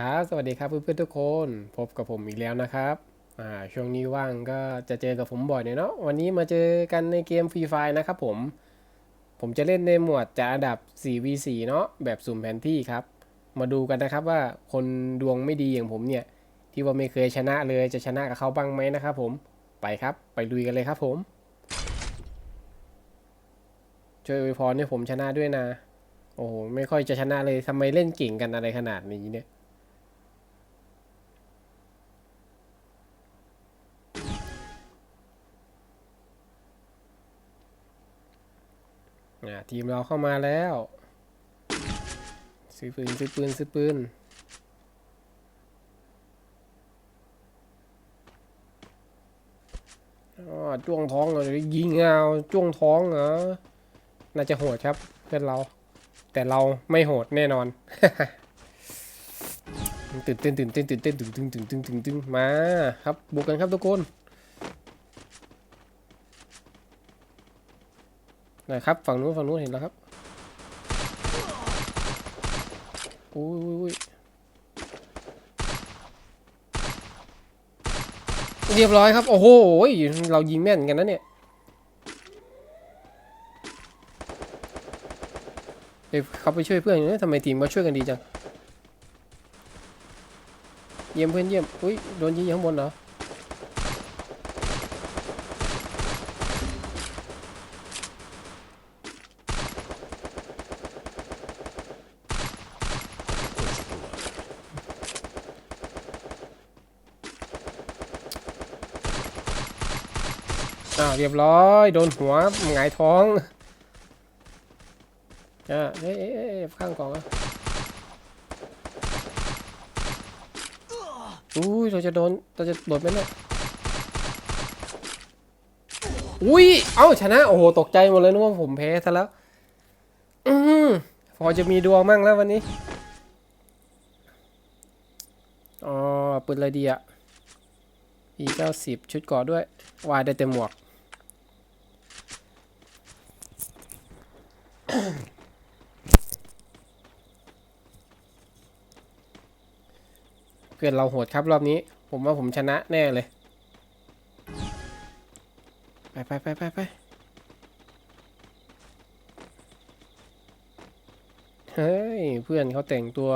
ครับ สวัสดีครับเพื่อนๆทุกคน พบกับผมอีกแล้วนะครับ อ่า ช่วงนี้ว่างก็จะเจอกับผมบ่อยเนาะ วันนี้มาเจอกันในเกมฟรีไฟนะครับผม ผมจะเล่นในหมวดจากอันดับ 4v4 เนาะ แบบสุ่มแผนที่ครับ มาดูกันนะครับว่าคนดวงไม่ดีอย่างผมเนี่ย ที่ว่าไม่เคยชนะเลยจะชนะกับเขาบ้างไหมนะครับผม ไปครับ ไปลุยกันเลยครับผม ช่วยอวยพรให้ผมชนะด้วยนะ โอ้โหไม่ค่อยจะชนะเลยทำไมเล่นเก่งกันอะไรขนาดนี้เนี่ย ทีมเราเข้ามาแล้ว ซื้อปืนซื้อปืนซื้อปืนจ้วงท้องเลยยิงเอาจ้วงท้องเหรอน่าจะโหดครับเพื่อนเรา แต่เราไม่โหดแน่นอนตื่นเต้นตื่นเต้นตื่นเต้นตื่นตึงตื่นตึงตื่นตึงมาครับบุกกันครับทุกคน นะครับฝั่งนู้นฝั่งนู้นเห็นแล้วครับอุ้ยอุ้ยเรียบร้อยครับ โอ้โหเรายิงแม่นกันนะเนี่ยเอ้ยเขาไปช่วยเพื่อนอยู่นะทำไมทีมมาช่วยกันดีจัง เยี่ยมเพื่อนเยี่ยม อุ้ยโดนยิงอยู่ข้างบนเหรอ อ่าวเรียบร้อย โดนหัวหงายท้องอ่าเอ้ยเอ้ยเอ้ยข้างกล่องอะอุ้ยเราจะโดนเราจะโดนไหมเนี่ยอุ้ย เอ้าชนะ โอ้โห ตกใจหมดเลยนึกว่าผมแพ้ซะแล้ว อืมพอจะมีดวงมั่งแล้ววันนี้ อ๋อปืนอะไรดีอะอีเก้าสิบชุดก่อด้วย วายได้เต็มหมวก เพื่อนเราโหดครับรอบนี้ ผมว่าผมชนะแน่เลย ไปไปไปไปไปเฮ้ย เพื่อนเขาแต่งตัว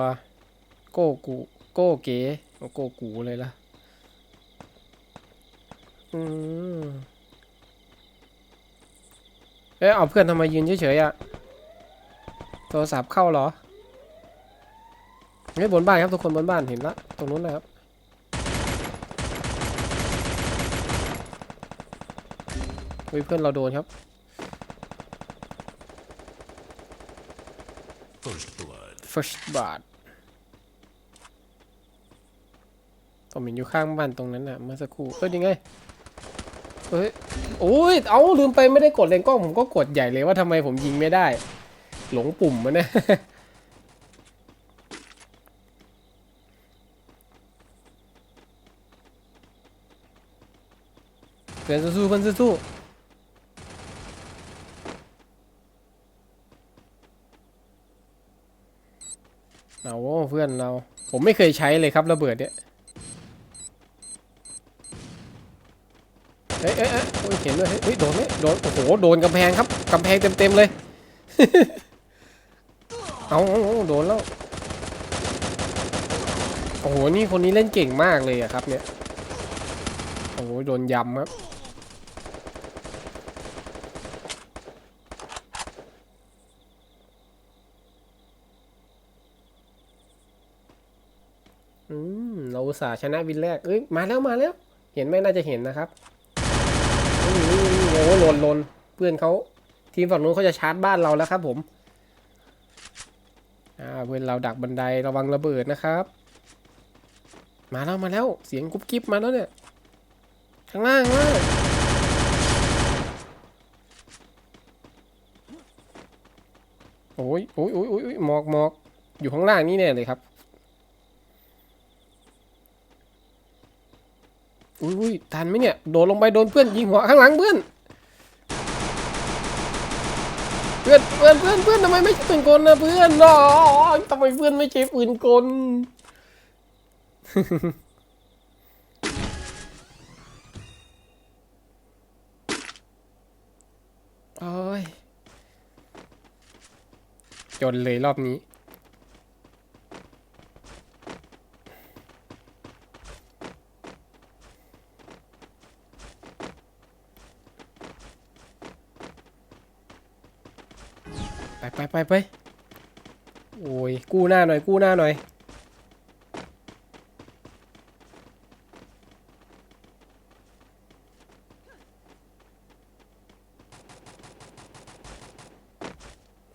โก้กูโก้เก๋โก้กูเลยล่ะ อืมเอ๊ะเอาเพื่อนทำไมยืนเฉยๆอะ โทรศัพท์เข้าเหรอ เฮ้ยบนบ้านครับทุกคนบนบ้านเห็นละตรงนู้นนะครับเฮ้ยเพื่อนเราโดนครับ First blood. first blood ผมเห็นอยู่ข้างบ้านตรงนั้นน่ะเมื่อสักครู่เอ้ยยังไงเฮ้ยโอ้ยเอาลืมไปไม่ได้กดเลนกล้องผมก็กดใหญ่เลยว่าทำไมผมยิงไม่ได้ หลงปุ่มมันนะ พื่อนสู้ๆเพื่อนสู้ๆเอาเพื่อนเรา ผมไม่เคยใช้เลยครับระเบิดเนี่ยเอ้ยเอ้ยเอ้ยโอ้ยเห็นด้วยเฮ้ยเฮ้ยโดนไหมโดนโอ้โหโดนกำแพงครับกำแพงเต็มเลยเอาเอาเอาโดนแล้วโอ้โหนี่คนนี้เล่นเก่งมากเลยอะครับ เนี่ยโอ้โหโดนยำครับ อื มเราชนะวินแรก เอ้ย มาแล้วมาแล้ว เห็นไหมน่าจะเห็นนะครับโอ้โหหล่นหล่นเพื่อนเขาทีมฝั่งนู้นเขาจะชาร์จบ้านเราแล้วครับผม อ่า เพื่อนเราดักบันไดระวังระเบิดนะครับ มาแล้วมาแล้ว เสียงกุ๊บกิ๊บมาแล้วเนี่ย ข้างล่างข้างล่าโอ้ยโอ้ยโอ้ยโอ้ยหมอกหมอกอยู่ข้างล่างนี่แน่เลยครับ อุ้ยอุ้ยทันไหมเนี่ย โดนลงไปโดนเพื่อนยิงหัวข้างหลังเพื่อน เพื่อนเพื่อนเพื่อนเพื่อนทำไมไม่ใช่ปืนกลนะเพื่อนอ๋อทำไมเพื่อนไม่ใช่ปืนกลโอ้ยจนเลยรอบนี้ ไปไปไปไปโอ้ยกู้หน้าหน่อยกู้หน้าหน่อย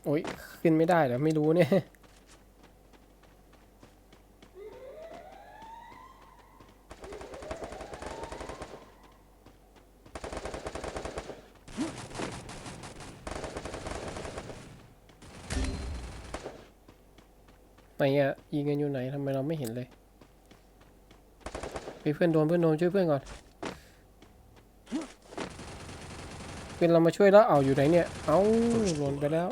โอ้ยขึ้นไม่ได้เหรอไม่รู้เนี่ย นอะยิงกันอยู่ไหนทำไมเราไม่เห็นเลยไปเพื่อนโดนเพื่อนโดนช่วยเพื่อนก่อนเพื่อนเรามาช่วยแล้วเอาอยู่ไหนเนี่ยเอาหล่นไปแล้ว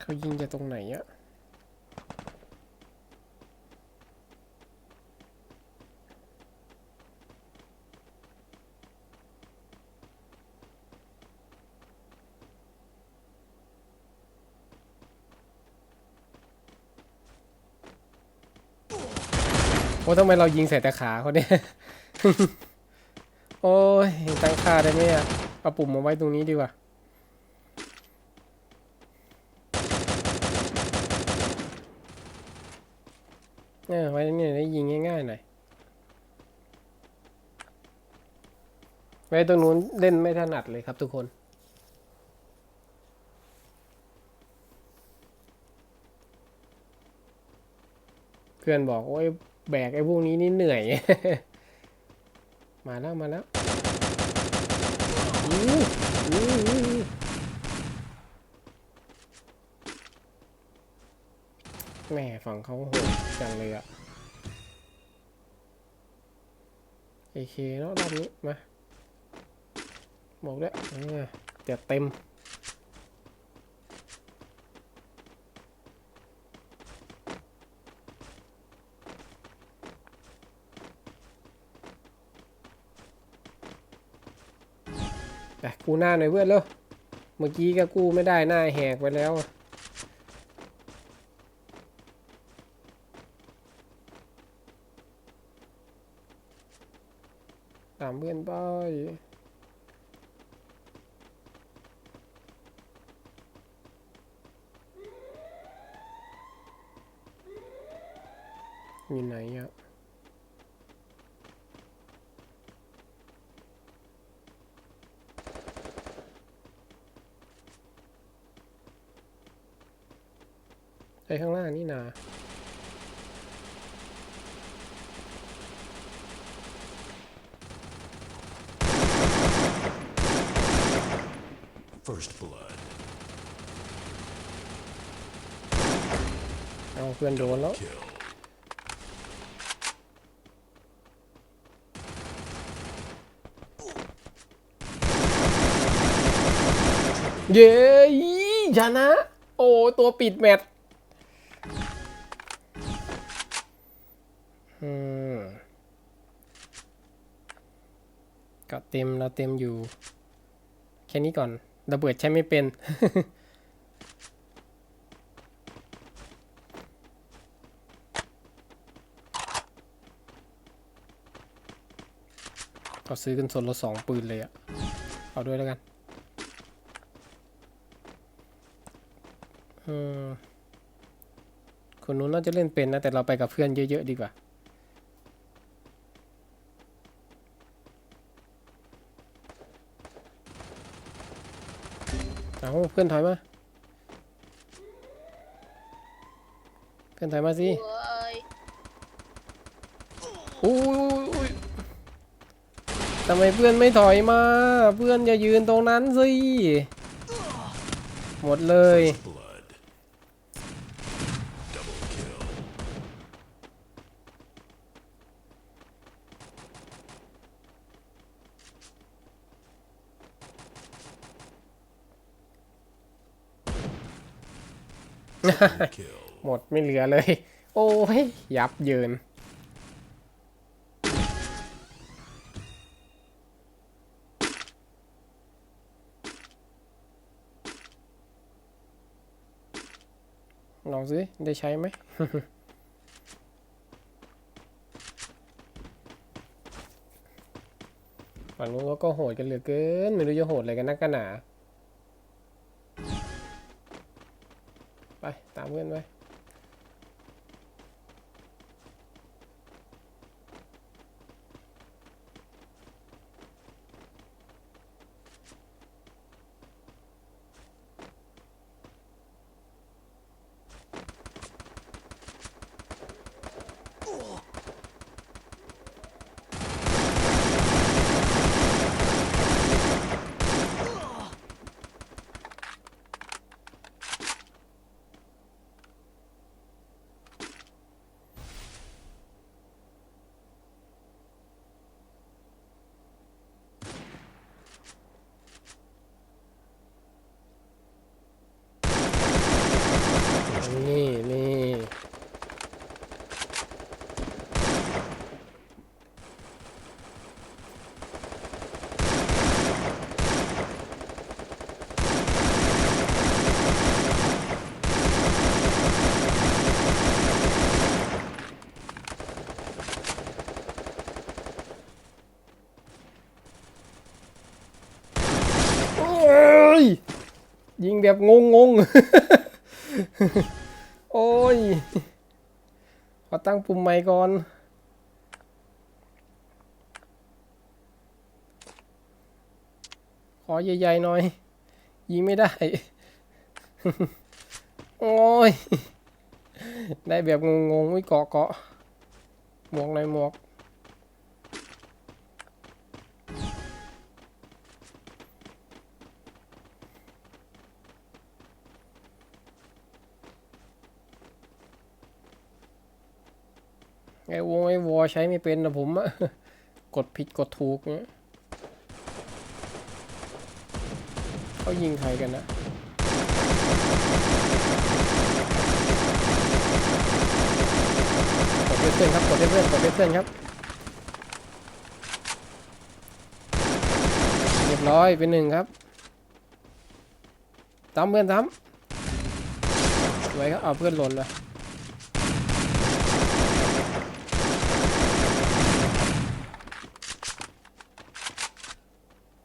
เขายิงจากตรงไหนอะ อ้ทำไมเรายิงใส่แต่ขาเขาเนี่ย โอ้ยตั้งค่าได้ไหมอะเอาปุ่มมาไว้ตรงนี้ดีกว่าเออไว้เนี่ยได้ยิงง่ายๆหน่อย ไว้ตรงนู้นเล่นไม่ถนัดเลยครับทุกคนเพื่อนบอกโอ้ย แบกไอ้พวกนี้นี่เหนื่อย มาแล้วมาแล้วแม่ฝั่งเขาโหดจังเลยอะเอเคเนาะรอบนี้มาบอกแล้วเดี๋ยวเต็ม ไปกูหน้าหน่อยเพื่อนเร็วเมื่อกี้ก็กู้ไม่ได้หน้าแหกไปแล้วตามเพื่อนไปอยู่ไหนอะ ไอ้ข้างล่างนี่นา First blood. เอาเพื่อนโดนแล้ว Kill. เย้ชนะ โอ้ ตัวปิดแมตช์ ก็เต็มเราเต็มอยู่ แค่นี้ก่อนระเบิดใช้ไม่เป็น ก็ซื้อกันสนละสองปืนเลยอะเอาด้วยแล้วกันอืมคนนู้นน่าจะเล่นเป็นนะ แต่เราไปกับเพื่อนเยอะ ๆ ดีกว่า เอาเพื่อนถอยมา เพื่อนถอยมาสิเว้ยอุ้ยอุ้ยทำไมเพื่อนไม่ถอยมา เพื่อนอย่ายืนตรงนั้นสิ หมดเลย หมดไม่เหลือเลย โอ้ยยับเยิน ลองสิได้ใช้ไหมฝั่งนู้นเขาก็โหดกันเหลือเกิน ไม่รู้จะโหดอะไรกันนักกันหนา เพื่อนไว้ นี่นี่โอ้ยยิงแบบงงงๆโอ้ย ขอตั้งปุ่มใหม่ก่อน ขอใหญ่ๆหน่อย ยิงไม่ได้ โอ้ย ได้แบบงงๆไม่เกาะเกาะหมวกหนอยหมวก ไอ้วงไอ้วอใช้ไม่เป็นนะผมอะกดผิดกดถูกเนี่ยเขายิงใครกันนะกดเพื่อนครับกดเพื่อนกดเพื่อนครับเรียบร้อยเป็นหนึ่งครับตามเพื่อนตามสวยครับเอาเพื่อนหล่นเลย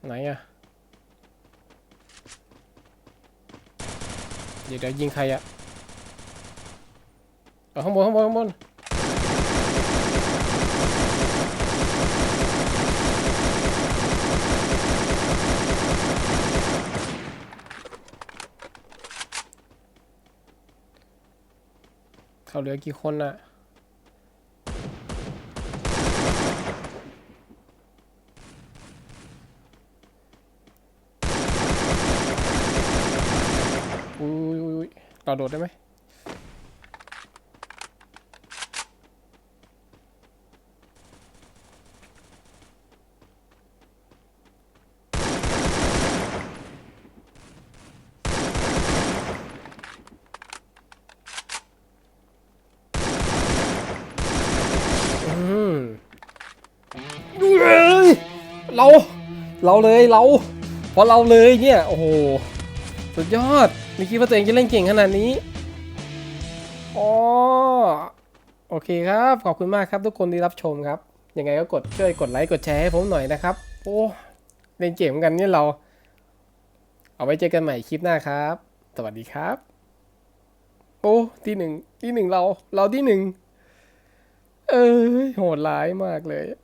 ไหนอะเดี๋ยวเดี๋ยวยิงใครอะเอาข้างบนข้างบนข้างบนเขาเหลือกี่คนอะอุ้ยอุ้ย อุ้ยเราโดดได้ไหมอืมเอ้ยเรา เราเลยเรา เพราะเราเลยเนี่ย โอ้โห สุดยอด ไม่คิดว่าตัวเองจะเล่นเก่งขนาดนี้อ๋อโอเคครับ ขอบคุณมากครับทุกคนที่รับชมครับ ยังไงก็กดช่วยกดไลค์กดแชร์ให้ผมหน่อยนะครับ โอ้เล่นเก่งเหมือนกันเนี่ยเรา เอาไว้เจอกันใหม่คลิปหน้าครับ สวัสดีครับ โอ้ที่หนึ่งที่หนึ่งเรา เราที่หนึ่งเออโหดร้ายมากเลย